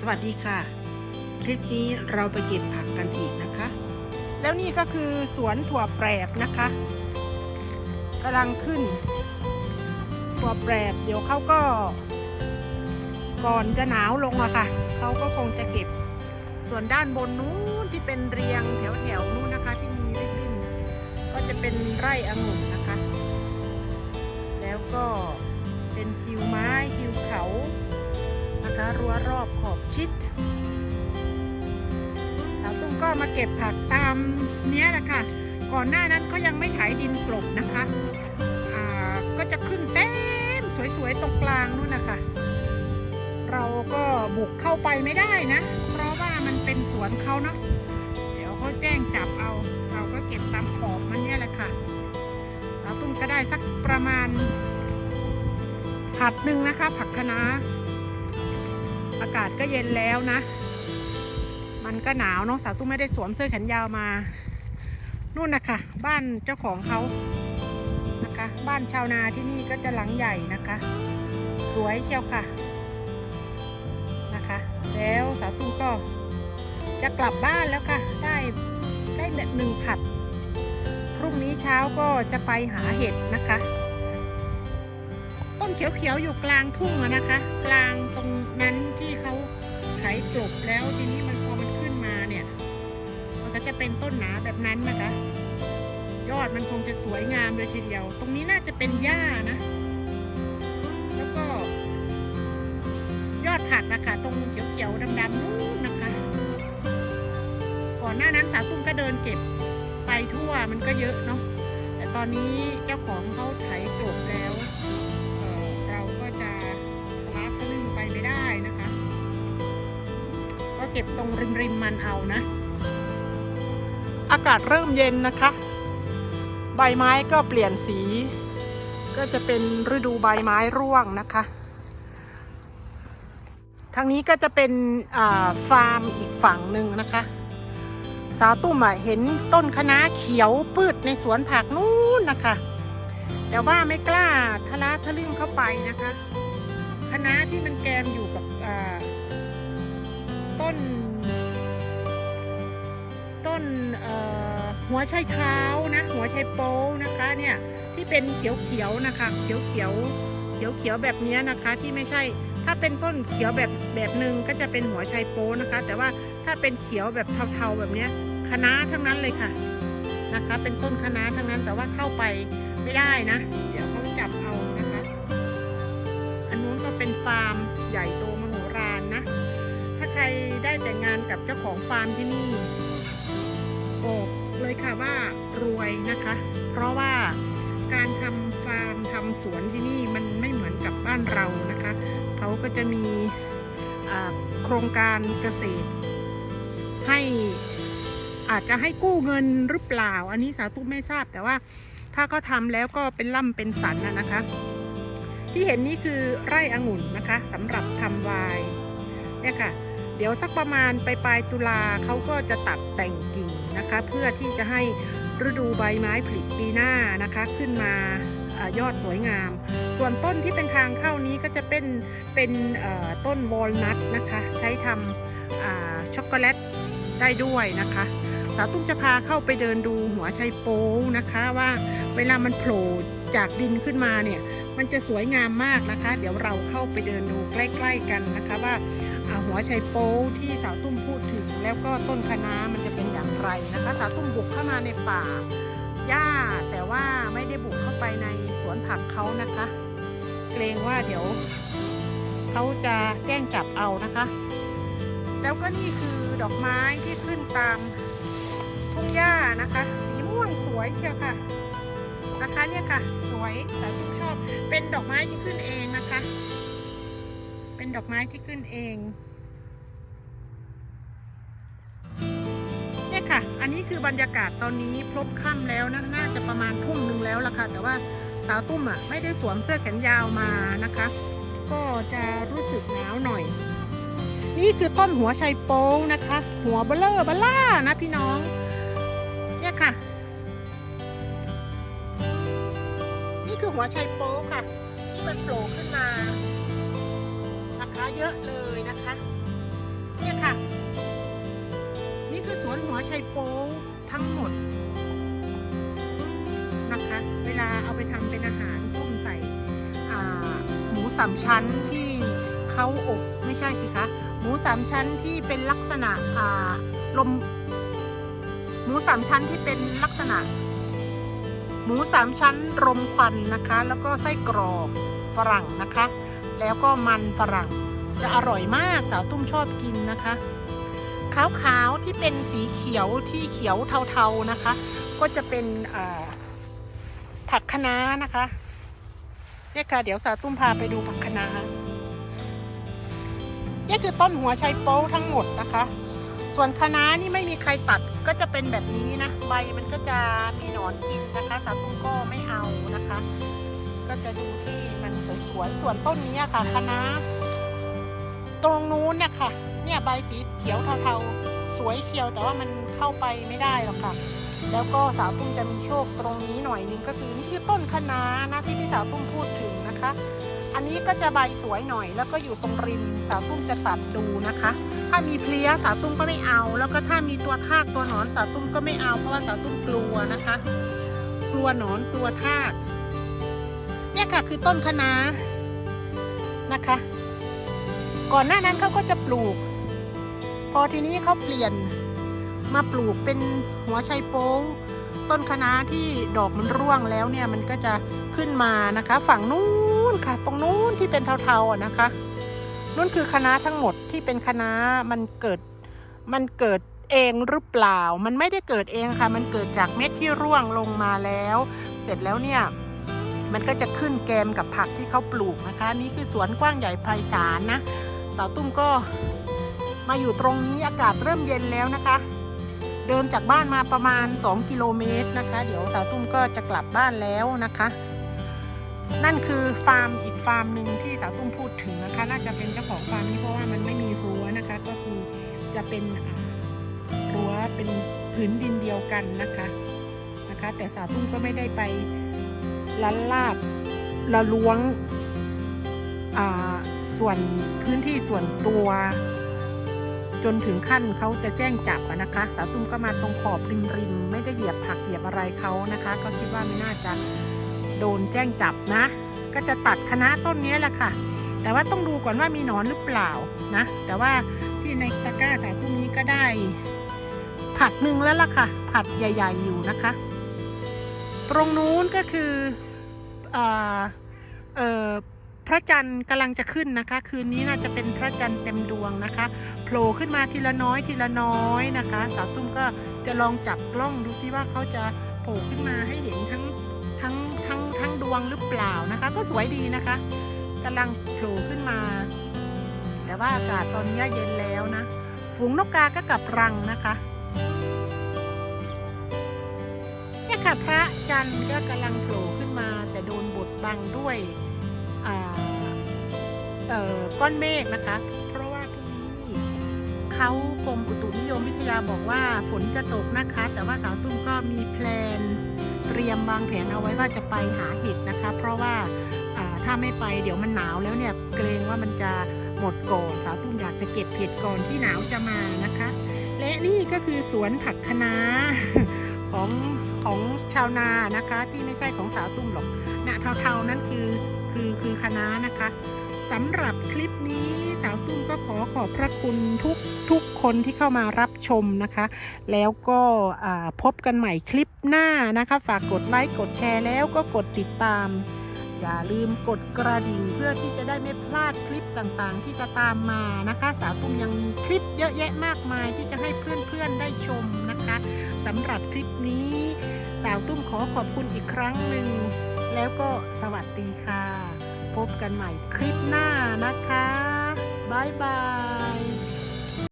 สวัสดีค่ะ คลิปนี้เราไปเก็บผักกันอีกนะคะ แล้วนี่ก็คือสวนถั่วแปรบนะคะกำลังขึ้น ถั่วแปรบเดี๋ยวเขาก็ ก่อนจะหนาวลงอะค่ะเขาก็คงจะเก็บ ส่วนด้านบนนู้นที่เป็นเรียงแถวๆนู้นนะคะ ที่มีริบๆก็จะเป็นไร่องุ่นนะคะ แล้วก็เป็นทิวไม้ทิวเขา นะคะรั้วรอบขอบชิดสาวตุ้มก็มาเก็บผักตามเนี้ยแหละค่ะ ก่อนหน้านั้นเขายังไม่ไถดินกลบนะคะอ่าก็จะขึ้นเต็มสวยๆตรงกลางนู่นนะคะ เราก็บุกเข้าไปไม่ได้นะ เพราะว่ามันเป็นสวนเขาเนาะเดี๋ยวเขาแจ้งจับเอา เราก็เก็บตามขอบมันเนี่ยแหละค่ะสาวตุ้มก็ได้สักประมาณผัดหนึ่งนะคะ ผักคะน้า อากาศก็เย็นแล้วนะ มันก็หนาวเนาะสาวตุ้มไม่ได้สวมเสื้อแขนยาวมา นู่นนะคะบ้านเจ้าของเขานะคะ บ้านชาวนาที่นี่ก็จะหลังใหญ่นะคะ สวยเชียวค่ะนะคะ แล้วสาวตุ้มก็จะกลับบ้านแล้วค่ะ ได้ได้หนึ่งผัด พรุ่งนี้เช้าก็จะไปหาเห็ดนะคะ เขียวๆอยู่กลางทุ่งนะคะ กลางตรงนั้นที่เขาไถกลบแล้วทีนี้มันพอมันขึ้นมาเนี่ย มันก็จะเป็นต้นหนาแบบนั้นนะคะ ยอดมันคงจะสวยงามเลยทีเดียว ตรงนี้น่าจะเป็นหญ้านะ แล้วก็ ยอดผักนะคะ ตรงเขียวๆดำๆนู้นนะคะ ก่อนหน้านั้นสาวตุ้มก็เดินเก็บไปทั่วมันก็เยอะเนาะแต่ตอนนี้เจ้าของเขาไถกลบแล้ว เก็บตรงริมริมๆมันเอานะ อากาศเริ่มเย็นนะคะ ใบไม้ก็เปลี่ยนสี ก็จะเป็นฤดูใบไม้ร่วงนะคะ ทางนี้ก็จะเป็นอ่าฟาร์มอีกฝั่งหนึ่งนะคะ สาวตุ้มอะเห็นต้นคะน้าเขียวปืดในสวนผักนู้นนะคะ แต่ว่าไม่กล้าทะละทะลึ่งเข้าไปนะคะคะน้าที่มันแกมอยู่กับอ่า ต้น ต้นหัวไชเท้านะ หัวไชโป้นะคะเนี่ยที่เป็นเขียวๆนะคะเขียวๆเขียวเขียวเขียวแบบนี้นะคะที่ไม่ใช่ ถ้าเป็นต้นเขียวแบบแบบหนึ่งก็จะเป็นหัวไชโป้นะคะ แต่ว่าถ้าเป็นเขียวแบบเทาๆแบบนี้ยคะน้าทั้งนั้นเลยค่ะนะคะ เป็นต้นคะน้าทั้งนั้นแต่ว่าเข้าไปไม่ได้นะ เดี๋ยวเขาจับเอานะคะ อันนู้นก็เป็นฟาร์มใหญ่โตมารนะถ้า ใครได้แต่งงานกับเจ้าของฟาร์มที่นี่บอกเลยค่ะว่ารวยนะคะ เพราะว่าการทำฟาร์มทำสวนที่นี่มันไม่เหมือนกับบ้านเรานะคะ เขาก็จะมีโครงการเกษตร ให้อาจจะให้กู้เงินหรือเปล่า อันนี้สาวตุ้มไม่ทราบแต่ว่าถ้าเขาทำแล้วก็เป็นล่ำเป็นสันนะนะคะ ที่เห็นนี่คือไร่องุ่นนะคะสำหรับทำวน์เนี่ยค่ะ เดี๋ยวสักประมาณปลายปลายตุลาเขาก็จะตัดแต่งกิ่งนะคะ เพื่อที่จะให้ฤดูใบไม้ผลิปีหน้านะคะขึ้นมาอยอดสวยงาม ส่วนต้นที่เป็นทางเข้านี้ก็จะเป็นเป็นต้นวอลนัทนะคะ ใช้ทำช็อกโกแลตได้ด้วยนะคะสาวตุ้มจะพาเข้าไปเดินดูหัวไชโป้นะคะว่าเวลามันโผล่จากดินขึ้นมาเนี่ยมันจะสวยงามมากนะคะ เดี๋ยวเราเข้าไปเดินดูใกล้ ๆกันนะคะว่า หัวไชโป้ที่สาวตุ้มพูดถึง แล้วก็ต้นคะน้ามันจะเป็นอย่างไรนะคะ สาวตุ้มบุกเข้ามาในป่าหญ้าแต่ว่าไม่ได้บุกเข้าไปในสวนผักเขานะคะ เกรงว่าเดี๋ยวเขาจะแกล้งจับเอานะคะ แล้วก็นี่คือดอกไม้ที่ขึ้นตามทุ่งหญ้านะคะ สีม่วงสวยเชียวค่ะนะคะเนี่ยค่ะ สวยสาวทุกชอบ เป็นดอกไม้ที่ขึ้นเองนะคะ เป็นดอกไม้ที่ขึ้นเอง อันนี้คือบรรยากาศตอนนี้พลบค่ำแล้วนะน่าจะประมาณทุ่มหนึ่งแล้วล่ะค่ะแต่ว่าสาวตุ้มอะไม่ได้สวมเสื้อแขนยาวมานะคะ ก็จะรู้สึกหนาวหน่อย นี่คือต้นหัวไชโป้งนะคะ หัวเบลเลอร์เบลล่านะพี่น้อง เนี่ยค่ะ นี่คือหัวไชโป้ค่ะ ที่มันโผล่ขึ้นมา นะคะเยอะเลย หัวไชโป๊ทั้งหมดนะคะ เวลาเอาไปทำเป็นอาหารต้มใส่หมูสามชั้นที่เขาอบไม่ใช่สิคะหมูสามชั้นที่เป็นลักษณะลมหมูสามชั้นที่เป็นลักษณะ หมูสามชั้นรมควันนะคะ แล้วก็ไส้กรอกฝรั่งนะคะ แล้วก็มันฝรั่งจะอร่อยมากสาวตุ้มชอบกินนะคะ ขาวๆที่เป็นสีเขียวที่เขียวเทาๆนะคะ ก็จะเป็นผักคะน้านะคะเนี่ยค่ะเดี๋ยวสาตุ้มพาไปดูผักคะน้าเนี่ยคือต้นหัวไชโป๊ทั้งหมดนะคะ ส่วนคะน้านี่ไม่มีใครตัดก็จะเป็นแบบนี้นะ ใบมันก็จะมีหนอนกินนะคะสาตุ้มก็ไม่เอานะคะ ก็จะดูที่มันสวยๆส่วนต้นนี้ค่ะคะน้าตรงนู้นเนี่ยค่ะ เนี่ยใบสีเขียวเทาๆสวยเชียวแต่ว่ามันเข้าไปไม่ได้หรอกค่ะ แล้วก็สาวตุ้มจะมีโชคตรงนี้หน่อยนึงก็คือนี่คือต้นคะน้านะที่พี่สาวตุ้มพูดถึงนะคะ อันนี้ก็จะใบสวยหน่อย แล้วก็อยู่ตรงริมสาวตุ้มจะตัดดูนะคะ ถ้ามีเพลี้ยสาวตุ้มก็ไม่เอา แล้วก็ถ้ามีตัวทากตัวหนอนสาวตุ้มก็ไม่เอาเพราะว่าสาวตุ้มกลัวนะคะ กลัวหนอนกลัวทากเนี่ยค่ะคือต้นคะน้านะคะ ก่อนหน้านั้นเขาก็จะปลูก พอทีนี้เขาเปลี่ยนมาปลูกเป็นหัวไชโป๊ต้นคะน้าที่ดอกมันร่วงแล้วเนี่ยมันก็จะขึ้นมานะคะ ฝั่งนู้นค่ะ ตรงนู้นที่เป็นเทาๆนะคะนู่นคือคะน้าทั้งหมดที่เป็นคะน้ามันเกิดมันเกิดเองหรือเปล่า มันไม่ได้เกิดเองค่ะ มันเกิดจากเม็ดที่ร่วงลงมาแล้ว เสร็จแล้วเนี่ยมันก็จะขึ้นแกมกับผักที่เขาปลูกนะคะ นี่คือสวนกว้างใหญ่ไพศาลนะสาวตุ้มก็ มาอยู่ตรงนี้อากาศเริ่มเย็นแล้วนะคะ เดินจากบ้านมาประมาณ 2 กิโลเมตรนะคะ เดี๋ยวสาวตุ้มก็จะกลับบ้านแล้วนะคะ นั่นคือฟาร์มอีกฟาร์มหนึ่งที่สาวตุ้มพูดถึงนะคะ น่าจะเป็นเจ้าของฟาร์มนี้เพราะว่ามันไม่มีรั้วนะคะ ก็คือจะเป็นรั้วเป็นพื้นดินเดียวกันนะคะนะคะ แต่สาวตุ้มก็ไม่ได้ไปลันลาบละล้วงอ่าส่วนพื้นที่ส่วนตัว จนถึงขั้นเขาจะแจ้งจับนะคะ สาวตุ้มก็มาตรงขอบริมริมๆไม่ได้เหยียบผักเหยียบอะไรเขานะคะ ก็คิดว่าไม่น่าจะโดนแจ้งจับนะ ก็จะตัดคณะต้นนี้แหละค่ะ แต่ว่าต้องดูก่อนว่ามีหนอนหรือเปล่านะ แต่ว่าที่ในตะกร้าสาวตุ้มนี้ก็ได้ ผัดหนึ่งแล้วล่ะค่ะ ผัดใหญ่ ๆ อยู่นะคะ ตรงนู้นก็คืออ่าเอ่อ พระจันทร์กำลังจะขึ้นนะคะ คืนนี้น่าจะเป็นพระจันทร์เต็มดวงนะคะโผล่ขึ้นมาทีละน้อยทีละน้อยนะคะ สาวตุ้มก็จะลองจับกล้องดูซิว่าเขาจะโผล่ขึ้นมาให้เห็นทั้งทั้งทั้งทั้งดวงหรือเปล่านะคะ ก็สวยดีนะคะกำลังโผล่ขึ้นมา แต่ว่าอากาศตอนนี้เย็นแล้วนะ ฝูงนกกาก็กลับรังนะคะเนี่ยค่ะพระจันทร์ก็กำลังโผล่ขึ้นมาแต่โดนบดบังด้วย ก้อนเมฆนะคะ เพราะว่าพรุ่งนี้เขากรมอุตุนิยมวิทยาบอกว่าฝนจะตกนะคะ แต่ว่าสาวตุ้มก็มีแพลนเตรียมวางแผนเอาไว้ว่าจะไปหาเห็ดนะคะ เพราะว่าถ้าไม่ไปเดี๋ยวมันหนาวแล้วเนี่ยเกรงว่ามันจะหมดก่อนสาวตุ้มอยากจะเก็บเห็ดก่อนที่หนาวจะมานะคะ และนี่ก็คือสวนผักคะน้าของของชาวนานะคะ ที่ไม่ใช่ของสาวตุ้มหรอกนะเทาๆนั้นคือ คือคือคะนะคะสำหรับคลิปนี้สาวตุ้มก็ขอขอบพระคุณทุกทุกคนที่เข้ามารับชมนะคะ แล้วก็พบกันใหม่คลิปหน้านะคะ ฝากกดไลค์กดแชร์แล้วก็กดติดตาม อย่าลืมกดกระดิ่งเพื่อที่จะได้ไม่พลาดคลิปต่างๆ ที่จะตามมานะคะ สาวตุ้มยังมีคลิปเยอะแยะมากมายที่จะให้เพื่อนๆได้ชมนะคะสำหรับคลิปนี้สาวตุ้มขอขอบคุณอีกครั้งหนึ่งแล้วก็สวัสดีค่ะ พบกันใหม่คลิปหน้านะคะ บ๊ายบาย